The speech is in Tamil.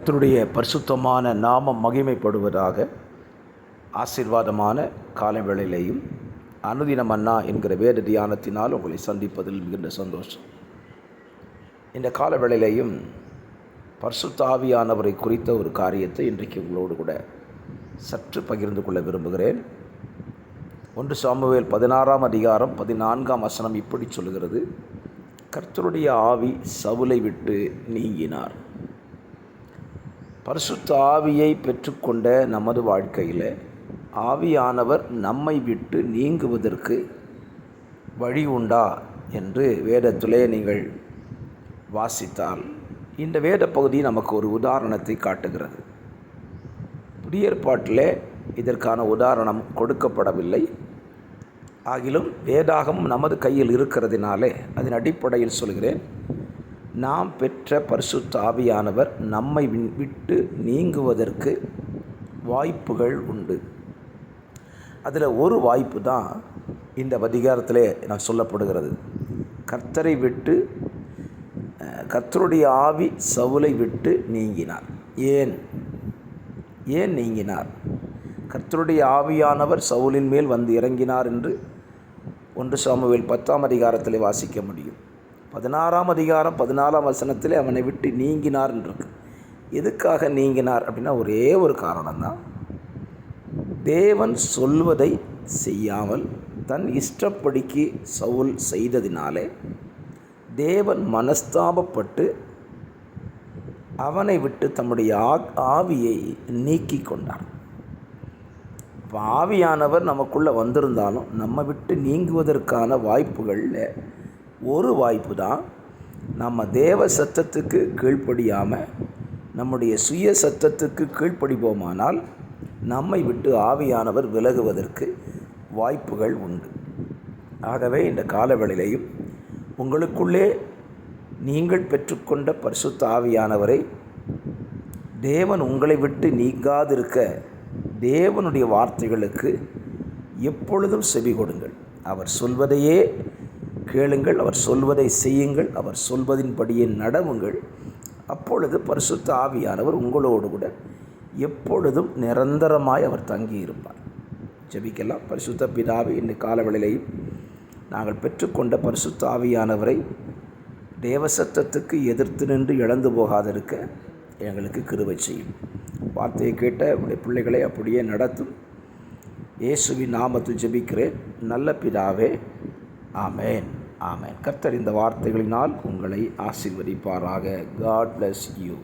கத்தருடைய பரிசுத்தமான நாமம் மகிமைப்படுவதாக ஆசீர்வாதமான காலவேளையிலையும் அனுதினம் அனுதின மன்னா என்கிற வேத தியானத்தினால் உங்களை சந்திப்பதில் மிகுந்த சந்தோஷம். இந்த காலவேளையிலையும் பரிசுத்தாவியானவரை பரிசுத்த ஆவியானவரை குறித்த ஒரு காரியத்தை இன்றைக்கு உங்களோடு கூட சற்று பகிர்ந்து கொள்ள விரும்புகிறேன். ஒன்று சாமுவேல் பதினாறாம் அதிகாரம் பதினான்காம் வசனம் இப்படி சொல்கிறது கர்த்தருடைய ஆவி சவுலை விட்டு நீங்கினார். பரிசுத்த ஆவியை பெற்றுக்கொண்ட நமது வாழ்க்கையில் ஆவியானவர் நம்மை விட்டு நீங்குவதற்கு வழி உண்டா என்று வேதத்திலே நீங்கள் வாசித்தால் இந்த வேத பகுதி நமக்கு ஒரு உதாரணத்தை காட்டுகிறது. புதிய ஏற்பாட்டிலே இதற்கான உதாரணம் கொடுக்கப்படவில்லை. ஆகிலும் வேதாகம் நமது கையில் இருக்கிறதினாலே அதன் அடிப்படையில் சொல்கிறேன். நாம் பெற்ற பரிசுத்தாவியானவர் நம்மை வின்- விட்டு நீங்குவதற்கு வாய்ப்புகள் உண்டு. அதில் ஒரு வாய்ப்பு தான் இந்த அதிகாரத்திலே நான் சொல்லப்படுகிறது. கர்த்தரை விட்டு கர்த்தருடைய ஆவி சவுலை விட்டு நீங்கினார். ஏன்? ஏன் நீங்கினார்? கர்த்தருடைய ஆவியானவர் சவுலின் மேல் வந்து இறங்கினார் என்று ஒன்று சாமுவேல் பத்தாம் அதிகாரத்தில் வாசிக்க முடியும். பதினாறாம் அதிகாரம் பதினாலாம் வசனத்தில் அவனை விட்டு நீங்கினார் என்று இருக்கு எதுக்காக நீங்கினார் அப்படின்னா ஒரே ஒரு காரணம்தான். தேவன் சொல்வதை செய்யாமல் தன் இஷ்டப்படிக்கு சவுல் செய்ததினாலே தேவன் மனஸ்தாபப்பட்டு அவனை விட்டு தம்முடைய ஆ- ஆவியை நீக்கி கொண்டார். ஆவியானவர் நமக்குள்ளே வந்திருந்தாலும் நம்ம விட்டு நீங்குவதற்கான வாய்ப்புகளில் ஒரு வாய்ப்பு தான் நம்ம தேவ சத்தத்துக்கு கீழ்ப்படியாமல் நம்முடைய சுய சத்தத்துக்கு கீழ்ப்படிவோமானால் நம்மை விட்டு ஆவியானவர் விலகுவதற்கு வாய்ப்புகள் உண்டு. ஆகவே இந்த காலவெளியிலையும் உங்களுக்குள்ளே நீங்கள் பெற்றுக்கொண்ட பரிசுத்த ஆவியானவரை தேவன் உங்களை விட்டு நீங்காதிருக்க தேவனுடைய வார்த்தைகளுக்கு எப்பொழுதும் செவி கொடுங்கள். அவர் சொல்வதையே கேளுங்கள் அவர் சொல்வதை செய்யுங்கள் அவர் சொல்வதின்படியே நடவுங்கள். அப்பொழுது பரிசுத்த ஆவியானவர் உங்களோடு கூட எப்பொழுதும் நிரந்தரமாய் அவர் தங்கியிருப்பார். ஜெபிக்கலாம். பரிசுத்த பிதாவை இந்த காலவெளியிலையும் நாங்கள் பெற்றுக்கொண்ட பரிசுத்த ஆவியானவரை தேவசத்தத்துக்கு எதிர்த்து நின்று இழந்து போகாதிருக்க எங்களுக்கு கிருவை செய்யும். வார்த்தையை கேட்ட உடைய பிள்ளைகளை அப்படியே நடத்தும். இயேசுவின் நாமத்தில் ஜெபிக்கிறேன். நல்ல பிதாவே ஆமேன். ஆமேன். கர்த்தர் இந்த வார்த்தைகளினால் உங்களை ஆசீர்வதிப்பாராக. God bless you